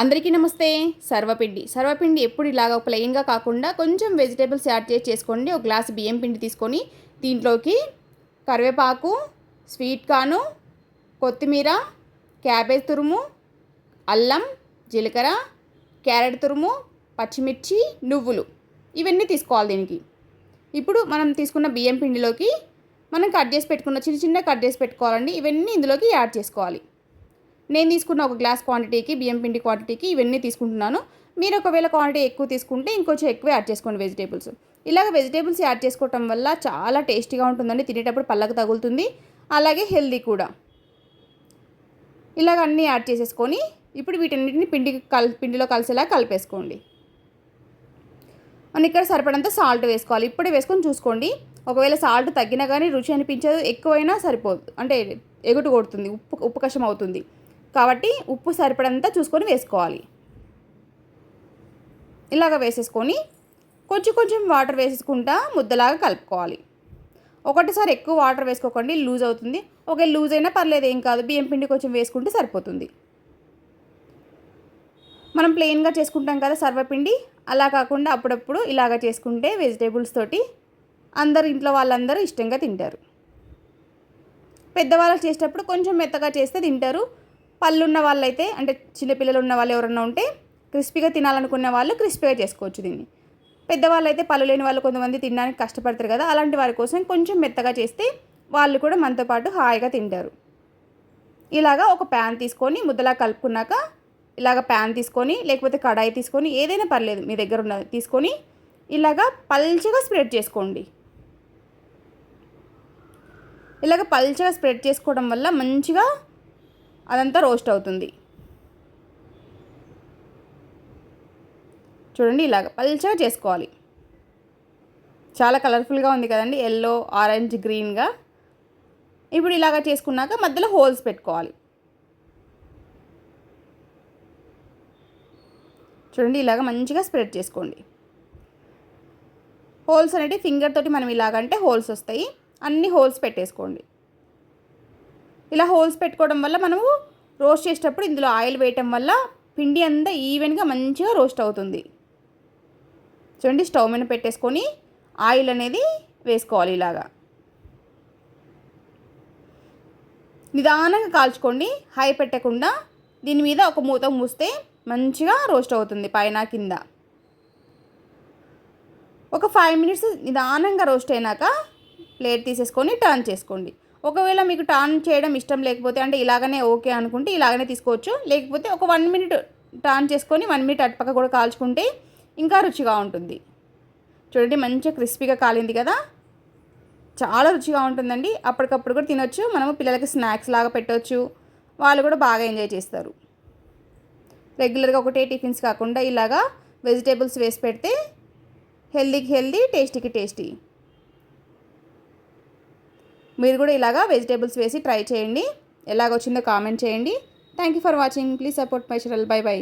అందరికీ నమస్తే. సర్వపిండి. సర్వపిండి ఎప్పుడు ఇలాగ ప్లెయిన్గా కాకుండా కొంచెం వెజిటేబుల్స్ యాడ్ చేసి చేసుకోండి. ఒక గ్లాస్ బియ్యం పిండి తీసుకొని దీంట్లోకి కరివేపాకు స్వీట్ కాను కొత్తిమీర క్యాబేజ్ తురుము అల్లం జీలకర్ర క్యారెట్ తురుము పచ్చిమిర్చి నువ్వులు ఇవన్నీ తీసుకోవాలి దీనికి. ఇప్పుడు మనం తీసుకున్న బియ్యం పిండిలోకి మనం కట్ చేసి పెట్టుకున్న చిన్న చిన్న కట్ చేసి పెట్టుకోవాలండి. ఇవన్నీ ఇందులోకి యాడ్ చేసుకోవాలి. నేను తీసుకున్న ఒక గ్లాస్ క్వాంటిటీకి బియ్యం పిండి క్వాంటిటీకి ఇవన్నీ తీసుకుంటున్నాను. మీరు ఒకవేళ క్వాంటిటీ ఎక్కువ తీసుకుంటే ఇంకొంచెం ఎక్కువ యాడ్ చేసుకోండి వెజిటేబుల్స్. ఇలాగ వెజిటేబుల్స్ యాడ్ చేసుకోవటం వల్ల చాలా టేస్టీగా ఉంటుందండి తినేటప్పుడు పళ్ళకు తగులుతుంది. అలాగే హెల్దీ కూడా. ఇలాగ అన్నీ యాడ్ చేసేసుకొని ఇప్పుడు వీటన్నిటిని పిండి కల్ పిండిలో కలిసేలా కలిపేసుకోండి. మనం ఇక్కడ సరిపడంత సాల్ట్ వేసుకోవాలి. ఇప్పుడే వేసుకొని చూసుకోండి. ఒకవేళ సాల్ట్ తగ్గినా కానీ రుచి అనిపించదు ఎక్కువైనా సరిపోదు. అంటే ఎగుటు కొడుతుంది ఉప్పు ఉప్పు కషం అవుతుంది. కాబట్టి ఉప్పు సరిపడంతా చూసుకొని వేసుకోవాలి. ఇలాగ వేసేసుకొని కొంచెం కొంచెం వాటర్ వేసేసుకుంటా ముద్దలాగా కలుపుకోవాలి. ఒకటిసారి ఎక్కువ వాటర్ వేసుకోకండి లూజ్ అవుతుంది. ఒకే లూజ్ అయినా పర్లేదు ఏం కాదు. బియ్యం పిండి కొంచెం వేసుకుంటే సరిపోతుంది. మనం ప్లెయిన్గా చేసుకుంటాం కదా సర్వపిండి అలా కాకుండా అప్పుడప్పుడు ఇలాగ చేసుకుంటే వెజిటేబుల్స్ తోటి అందరు ఇంట్లో వాళ్ళందరూ ఇష్టంగా తింటారు. పెద్దవాళ్ళకి చేసేటప్పుడు కొంచెం మెత్తగా చేస్తే తింటారు. పళ్ళు ఉన్న వాళ్ళైతే అంటే చిన్నపిల్లలు ఉన్న వాళ్ళు ఎవరన్నా ఉంటే క్రిస్పీగా తినాలనుకునే వాళ్ళు క్రిస్పీగా చేసుకోవచ్చు దీన్ని. పెద్దవాళ్ళు అయితే పళ్ళు లేని వాళ్ళు కొంతమంది తినడానికి కష్టపడతారు కదా అలాంటి వారి కోసం కొంచెం మెత్తగా చేస్తే వాళ్ళు కూడా మనతో పాటు హాయిగా తింటారు. ఇలాగా ఒక ప్యాన్ తీసుకొని ముద్దలా కలుపుకున్నాక ఇలాగ ప్యాన్ తీసుకొని లేకపోతే కడాయి తీసుకొని ఏదైనా పర్లేదు మీ దగ్గర ఉన్నది తీసుకొని ఇలాగ పల్చగా స్ప్రెడ్ చేసుకోండి. ఇలాగ పల్చగా స్ప్రెడ్ చేసుకోవడం వల్ల మంచిగా అదంతా రోస్ట్ అవుతుంది. చూడండి ఇలాగ పల్చగా చేసుకోవాలి. చాలా కలర్ఫుల్గా ఉంది కదండి ఎల్లో ఆరెంజ్ గ్రీన్గా. ఇప్పుడు ఇలాగ చేసుకున్నాక మధ్యలో హోల్స్ పెట్టుకోవాలి. చూడండి ఇలాగ మంచిగా స్ప్రెడ్ చేసుకోండి. హోల్స్ అనేవి ఫింగర్ తోటి మనం ఇలాగంటే హోల్స్ వస్తాయి. అన్ని హోల్స్ పెట్టేసుకోండి. ఇలా హోల్స్ పెట్టుకోవడం వల్ల మనము రోస్ట్ చేసేటప్పుడు ఇందులో ఆయిల్ వేయటం వల్ల పిండి అంతా ఈవెన్గా మంచిగా రోస్ట్ అవుతుంది. చూడండి స్టవ్ మీద పెట్టేసుకొని ఆయిల్ అనేది వేసుకోవాలి ఇలాగా. నిదానంగా కాల్చుకోండి హై పెట్టకుండా దీని మీద ఒక మూత మూస్తే మంచిగా రోస్ట్ అవుతుంది పైన కింద. ఒక ఫైవ్ మినిట్స్ నిదానంగా రోస్ట్ అయినాక ప్లేట్ తీసేసుకొని టర్న్ చేసుకోండి. ఒకవేళ మీకు టర్న్ చేయడం ఇష్టం లేకపోతే అంటే ఇలాగనే ఓకే అనుకుంటే ఇలాగనే తీసుకోవచ్చు. లేకపోతే ఒక వన్ మినిట్ టర్న్ చేసుకొని వన్ మినిట్ అటుపక్క కూడా కాల్చుకుంటే ఇంకా రుచిగా ఉంటుంది. చూడండి మంచిగా క్రిస్పీగా కాలింది కదా? చాలా రుచిగా ఉంటుందండి. అప్పటికప్పుడు కూడా తినొచ్చు. మనము పిల్లలకి స్నాక్స్ లాగా పెట్టవచ్చు వాళ్ళు కూడా బాగా ఎంజాయ్ చేస్తారు. రెగ్యులర్గా ఒకటే టిఫిన్స్ కాకుండా ఇలాగా వెజిటేబుల్స్ వేసి పెడితే హెల్దీకి హెల్దీ టేస్టీకి టేస్టీ మీరు కూడా ఇలాగా వెజిటేబుల్స్ వేసి ట్రై చేయండి. ఎలాగొచ్చిందో కామెంట్ చేయండి. Thank you for watching. Please support my channel. Bye bye.